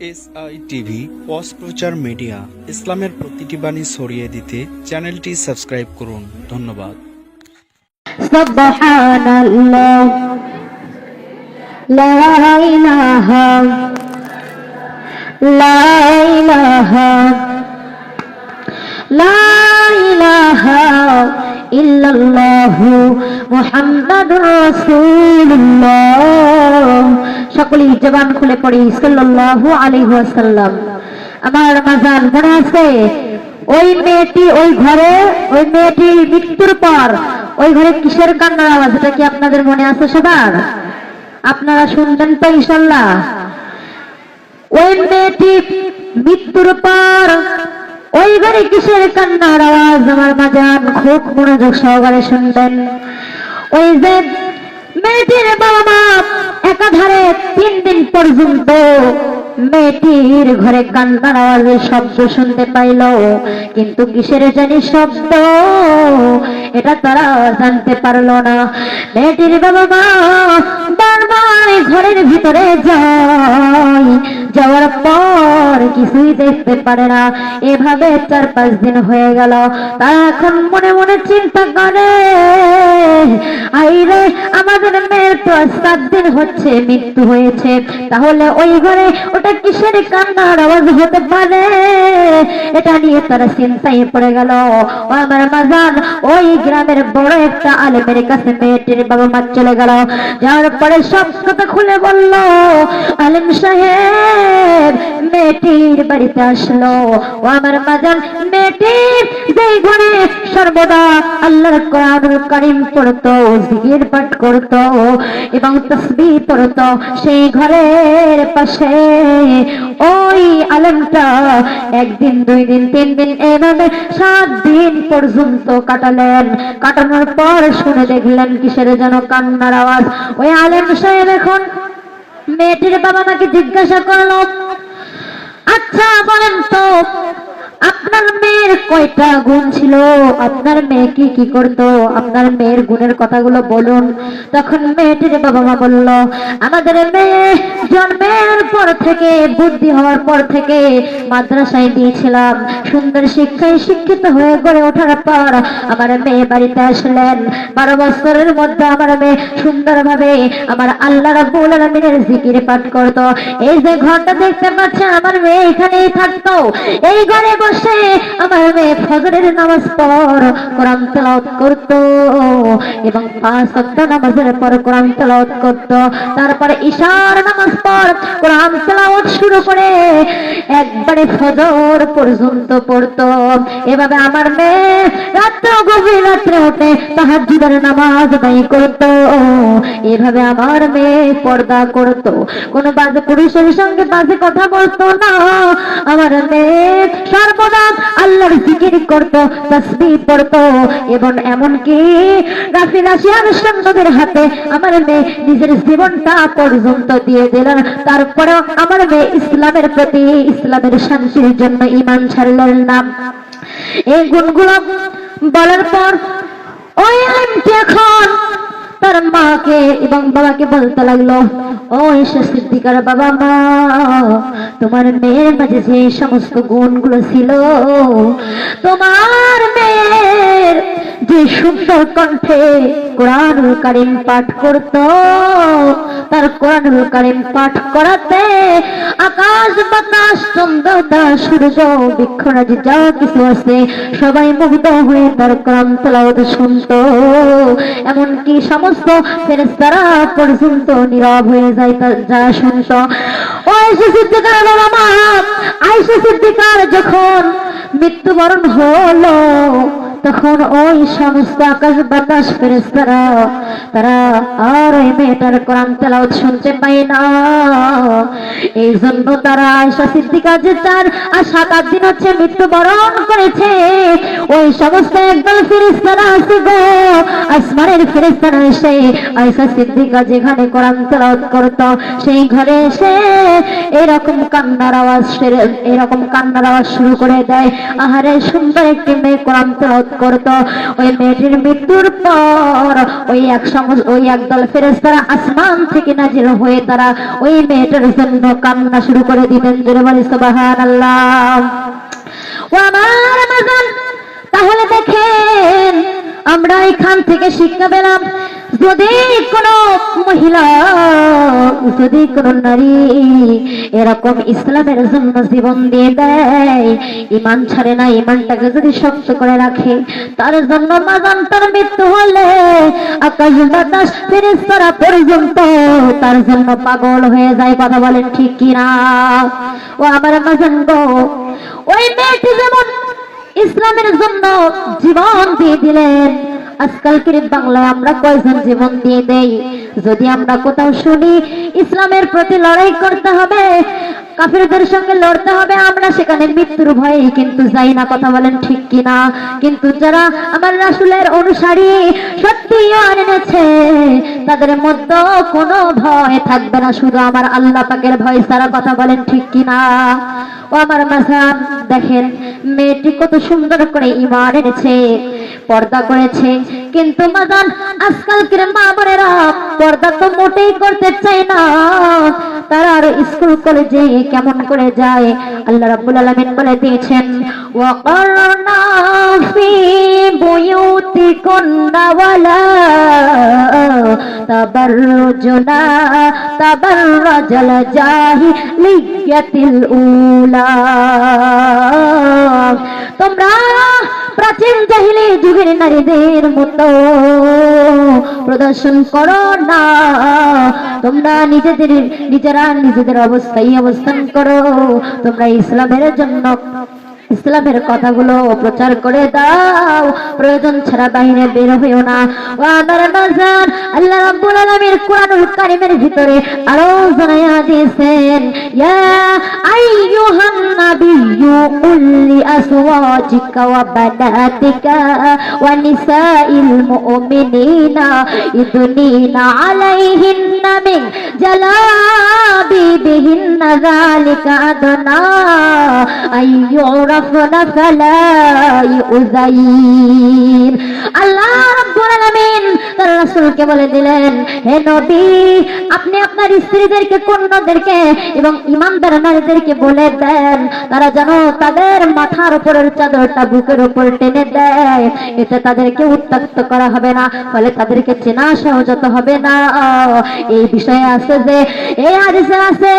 SI অস্প্রচার media ইসলামের প্রতিটি বাণী ছড়িয়ে দিতে চ্যানেলটি সাবস্ক্রাইব করুন। ধন্যবাদ। লাইলাহা লাইলাহা মোহাম্মদ সকলেই জবান খুলে পড়ি, সাল্লাল্লাহু আলাইহি ওয়াসাল্লাম। আমার মাজান মনে আছে? ওই মেয়েটি ওই ঘরে, ওই মেয়েটি মৃত্যুর পর ওই ঘরে কিসের কান্নার আওয়াজ? এটা কি আপনাদের মনে আছে সবার? আপনারা শুনলেন তো ইনশাল্লাহ ওই মেয়েটি মৃত্যুর পর ওই ঘরে কিসের কান্নার আওয়াজ? আমার মাজান খুব মনোযোগ সহকারে শুনবেন। ওই যে মেয়েটির বাবা মা একাধারে তিন দিন পর্যন্ত মেয়েটির ঘরে কান্নার আওয়াজের শব্দ শুনতে পাইল। কিন্তু কিসের জানি শব্দ? এটা তারা জানতে না। মেয়েটির বাবা মা বারবার ঘরের ভিতরে যায়। যাওয়ার পর কিছুই দেখতে পারে না। এভাবে চার পাঁচ দিন হয়ে গেল। তারা এখন মনে মনে চিন্তা করে মেয়ের সাত দিন হচ্ছে, মৃত্যু হয়েছে। তাহলে ওই ঘরে ওটা কিসের কান্নার আওয়াজ হতে পারে? এটা নিয়ে তারা চিন্তায় পড়ে গেল। আমার মাজান, ওই গ্রামের বড় একটা আলেমের কাছে মেয়েটির বাবা মা চলে গেল। যাওয়ার পরে সব কথা খুলে বলল মেয়েটির বাড়িতে আসলো। ও আমার মাজান মেয়েটির যেই ঘরে সর্বদা আল্লাহর কোরআনুল কারীম পড়তো, জিকির পাঠ করতো এবং তসবিহ পড়তো সেই ঘরের পাশে। ওই আলেমটা একদিন, দুই দিন, তিন দিন এভাবে সাত দিন পর্যন্ত কাটালেন। কাটানোর পর শুনে দেখলেন কিসের যেন কান্নার আওয়াজ। ওই আলেম সাহেব এখন মেয়েটির বাবা মাকে জিজ্ঞাসা করল আচ্ছা বলেন তো। আপনার মেয়ের কয়টা গুণ ছিল? আপনার মেয়ে কি করতো? আপনার মেয়ের গুণের কথাগুলো বলুন। তখন মেয়েটির বাবা মা বলল, আমাদের মেয়ে জন্মের পর থেকে, বুদ্ধি হওয়ার পর থেকে মাদ্রাসায় দিয়েছিলাম। সুন্দর শিক্ষায় শিক্ষিত হয়ে গড়ে ওঠার পর আমার মেয়ে বাড়িতে আসলেন। বারো বছরের মধ্যে আমার মেয়ে সুন্দরভাবে আমার আল্লাহ রাব্বুল আলামিনের জিকির পাঠ করতো। এই যে ঘরটা দেখতে পাচ্ছেন, আমার মেয়ে এখানেই থাকতো। এই ঘরে বসে আমার মেয়ে ফজরের নামাজ পর কোরআন তেলাওয়াত করত। এবং পাঁচ ওয়াক্ত নামাজের পর কোরআন তেলাওয়াত করত। তারপরে ঈশার নামাজ পর কোরআন তেলাওয়াত শুরু করে একবারে ফজর পর্যন্ত পড়তো। এভাবে আমার মেয়ে রাত্র গভীর রাত্রে উঠে তাহাজ্জুদের নামাজ আদায় করত। এভাবে আমার মেয়ে পর্দা করত। কোন বাজে পুরুষের সঙ্গে বাজে কথা বলতো না। আমার মেয়ে সর্বদা আল্লাহর জিকির করত তসবিহ পড়ত এবং এমনকি গাফিল আসিয়ার সৈন্যদের হাতে আমার মেয়ে নিজের জীবনটা পর্যন্ত দিয়ে দিলেন। তারপরে আমার মেয়ে ইসলামের প্রতি, ইসলামের শান্তির জন্য ইমান ছাড়লেন না। এই গুণগুলো বলার পর, ওই আলেমটি এখন তার মাকে এবং বাবাকে বলতে লাগল, ও এসে সিদ্ধিকার বাবা মা, তোমার মেয়ের মাঝে যে সমস্ত গুণগুলো ছিল, তোমার মেয়ের যে সুন্দর কণ্ঠে কোরআনুল কারিম পাঠ করত। তার কোরআনুল কারিম পাঠ করাতে আকাশ, বাতাস, চন্দ্রতা, সূর্য বৃক্ষরাজি যা কিছু আছে সবাই মুগ্ধ হয়ে তার কোরআন তেলাওয়াত শুনতো। এমনকি সমস্ত ফেরেশতারা পর্যন্ত নীরব হয়ে যায় তা যা শুনত। ও আয়েশা সিদ্দিকার বাবা যখন মৃত্যুবরণ হলো তখন ওই সমস্ত আকাশ বাতাস ফেরেশতারা, তারা আর ওই মেয়েটার কোরআন তেলাওয়াত শুনতে পায় না। এই জন্য তারা আয়েশা সিদ্দিকা যে চার আর সাত, আট দিন হচ্ছে মৃত্যুবরণ করেছে, ওই সমস্ত একদল ফেরেশতারা আছে আসমানের ফেরেশতারা এসে আয়েশা সিদ্দিকা যেখানে কোরআন তেলাওয়াত করত, সেই ঘরে এসে এরকম কান্নার আওয়াজ এরকম কান্নার আওয়াজ শুরু করে দেয়। আহারে, সুন্দর একটি মেয়ে কোরআন তেলাওয়াত করত। ওই মেয়েটির মৃত্যুর পর ওই এক ওই একদল ফেরেস্তারা আসমান থেকে নাজির হয়ে তারা ওই মেয়েটার জন্য কান্না শুরু করে দিতেন। জোরে বলি আমার তাহলে দেখেন, আমরা এখান থেকে শিক্ষা পেলাম। যদি কোনো মহিলা যদি কোনো নারী এরকম ইসলামের জন্য জীবন দিয়ে দেয় ইমান ছাড়ে না ইমানটাকে যদি শক্ত করে রাখে, তার জন্য মাজান তার মৃত্যু হলে আকাশ বাতাস ফেরেশতারা পর্যন্ত তার জন্য পাগল হয়ে যায় কথা বলেন ঠিক কিনা? ও আমার মাজান ওই মেয়েটি যেমন ইসলামের জন্য জীবন দিয়ে দিলেন। আজকালকের বাংলায় আমরা কয়জন জীবন দিয়ে দেই? যদি আমরা কোথাও শুনি, ইসলামের প্রতি লড়াই করতে হবে, কাফিরদের সঙ্গে লড়তে হবে, আমরা সেখানে মৃত্যুর ভয়ে কিন্তু যাই না। কথা বলেন ঠিক কিনা? কিন্তু যারা আমার রাসুলের অনুসারী সত্যি এনেছে, তাদের মধ্যে কোনো ভয় থাকবে না। শুধু আমার আল্লাহ পাকের ভয় সারা কথা বলেন ঠিক কিনা? ও আমার মাঝান দেখেন, মেয়েটি কত সুন্দর করে ইমান এনেছে, পর্দা করেছে, কিন্তু মাদান আজকালকের মা বোনেরা পর্দা তো মোটেই করতে চায় না। তারা আর স্কুল কলেজে কেমন করে যায়? আল্লাহ রাব্বুল আলামিন বলে দিয়েছেন তোমরা প্রাচীন জাহিলি যুগের নারীদের মতো প্রদর্শন করো না। তোমরা নিজেদের, নিজেরা নিজেদের অবস্থায় অবস্থান করো। তোমরা ইসলামের জন্য ইসলামের কথাগুলো প্রচার করে দাও। প্রয়োজন ছাড়া বাইরে বের হইও না। ও আমার বাজার আল্লাহ রাব্বুল আলামিন কোরআনুল কারীমের ভিতরে আরও জানাইয়া দিয়েছেন, ইয়া আইয়ুহান নাবিয়্যু কুল লি আসওয়াজিকা ওয়া বানাতিকা ওয়া নিসাইল মুমিনিনা ইদনিনা আলাইহিন্না মিন জালাবিবিহিন্না যালিকা আদনা। আইয়ুরা يعرفن فلا يؤذين আল্লাহ রাব্বুল আলামিন তার রাসূলকে বলে দিলেন হে নবী আপনি আপনার স্ত্রীদেরকে কন্যাদেরকে এবং ইমানদার নারীদেরকে বলে দেন তারা যেন তাদের মাথার উপরের চাদরটা বুকের উপর টেনে দেয় এতে তাদেরকে উত্তক্ত করা হবে না ফলে তাদেরকে চেনা সহজত হবে না এই বিষয়ে আছে যে এই হাদিসে আছে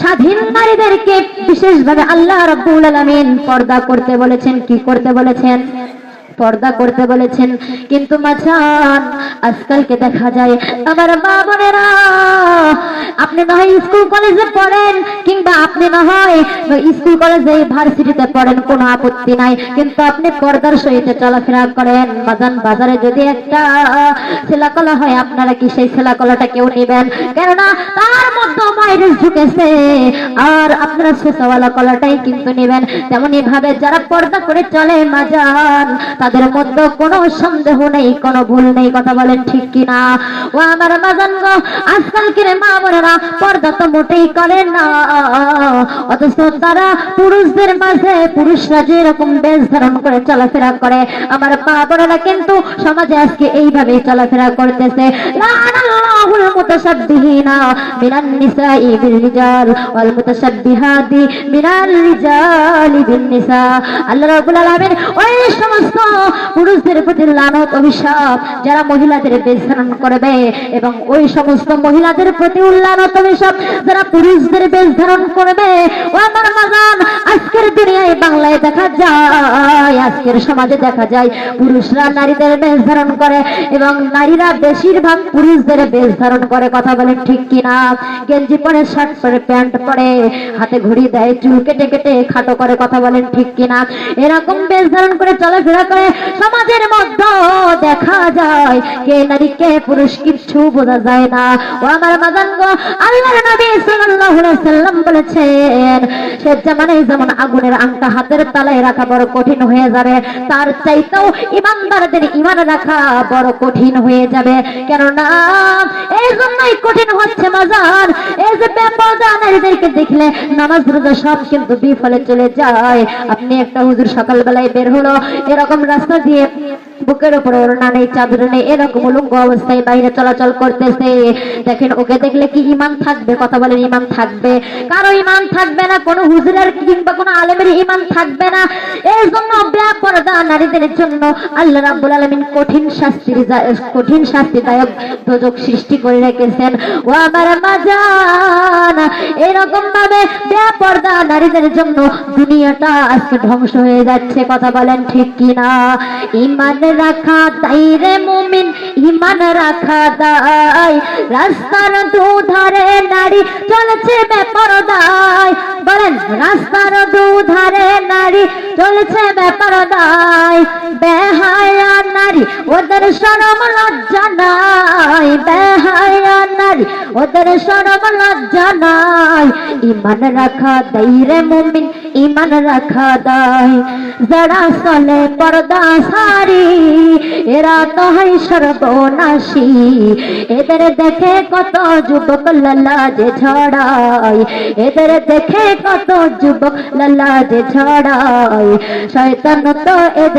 স্বাধীন নারীদেরকে বিশেষভাবে আল্লাহ রাব্বুল আলামিন পর্দা করতে বলেছেন কি করতে বলেছেন? পর্দা করতে বলেছেন। কিন্তু মাঝান আজকালকে দেখা যায় আমার মা বোনেরা, আপনি না হয় স্কুল কলেজে পড়েন কিংবা আপনি না হয় স্কুল কলেজে ভার্সিটিতে পড়েন, কোনো আপত্তি নাই। কিন্তু আপনি পর্দার সহিত চলাফেরা করেন। বাজান বাজারে যদি একটা ছেলাকলা হয়, আপনারা কি সেই ছেলাকলাটা কেউ নেবেন? কেননা তার মধ্যে মাইনাস ঢুকেছে, আর আপনারা শেষওয়ালা কলাটাই কিন্তু নেবেন। তেমনি ভাবে যারা পর্দা করে চলে মাজান তাদের মধ্যে কোনো সন্দেহ নেই, কোনো ভুল নেই, কথা বলেন ঠিক কিনা? ও আমার মাজান গো আজকালকের মা বোনেরা পর্দা তো মোটেই করে না। অথচ তারা পুরুষদের মাঝে পুরুষরা যেরকম বেশ ধারণ করে চলাফেরা করে, আমার মা বোনেরা কিন্তু সমাজে আজকে এইভাবে চলাফেরা করতেছে। লানাল্লাহুল বিল রিজাল ওয়াল মুতাসাব্বিহাতি মিনাল রিজালি বিন নিসা আল্লাহ রাব্বুল আলামিন ওই সমস্ত পুরুষদের প্রতি লানত অভিশাপ যারা মহিলাদের বেশ ধারণ করবে এবং ওই সমস্ত মহিলাদের প্রতি উল্লানত অভিশাপ যারা পুরুষদের বেশ ধারণ করবে ও আমার মাজান, আজকের দুনিয়ায় বাংলায় দেখা যায়। আজকের সমাজে দেখা যায়, পুরুষরা নারীদের বেশ ধারণ করে এবং নারীরা বেশিরভাগ পুরুষদের বেশ ধারণ করে, কথা বলেন ঠিক কিনা? গেঞ্জি পরে, শার্ট পরে, প্যান্ট পরে, হাতে ঘড়ি দেয়, চুল কেটে কেটে খাটো করে, কথা বলেন ঠিক কিনা? এরকম বেশ ধারণ করে চলাফেরা করে সমাজের মধ্যে দেখা যায়। কে নারী, কে পুরুষ, কিচ্ছু বোঝা যায় না। ও আমার মাদান গো আল্লাহর নবী সাল্লাল্লাহু আলাইহি সাল্লাম বলেছেন সে জামানায় যেমন আগুনের আংটা হাতের তালায় রাখা বড় কঠিন হয়ে যাবে, তার চাইতেও ইমানদারদের ইমান রাখা বড় কঠিন হয়ে যাবে। কেননা এই জন্যই কঠিন হচ্ছে মাজার এই যে বেপরদা নারীদেরকে দেখলে নামাজ রোজা সব কিন্তু বিফলে চলে যায়। আপনি একটা হুজুর সকালবেলায় বের হলো, এরকম রাস্তা দিয়ে বুকের উপরে ওড়না নেই চাদর নেই এরকম উলঙ্গ অবস্থায় বাইরে চলাচল করতেছে। দেখেন, ওকে দেখলে কি ইমান থাকবে? কথা বলেন ইমান থাকবে? কারও ইমান থাকবে না, কোনো হুজুরের কিংবা কোনো আলেমের ইমান থাকবে না। এই জন্য নারীদের জন্য আল্লাহ রাব্বুল আলামিন কঠিন কঠিন শাস্তিদায়ক সৃষ্টি করে রেখেছেন। এরকম ভাবে নারীদের জন্য দুনিয়াটা আজকে ধ্বংস হয়ে যাচ্ছে, কথা বলেন ঠিক কিনা? ইমান রাখা তাই রে মুমিন, ইমান রাখা দাই। রাস্তার দুধারে নারী চলেছে বেপরদায়। বলেন, রাস্তার দুধারে নারী চলছে ব্যাপার নাই বেহায়া নারী, ওদের সরম লজ্জা নাই। বেহায়া নারী, ওদের সরম লজ্জা নাই। ইমান রাখা দাই রে মুমিন ইমান রাখা দায়। যারা চলে পর্দা সারি, এরা তো হয় সর্বনাশী। এদের দেখে কত যুবক লালাজে ছড়াই এদের দেখে কত যুবক লালাজে ছড়াই শয়তান তো এদের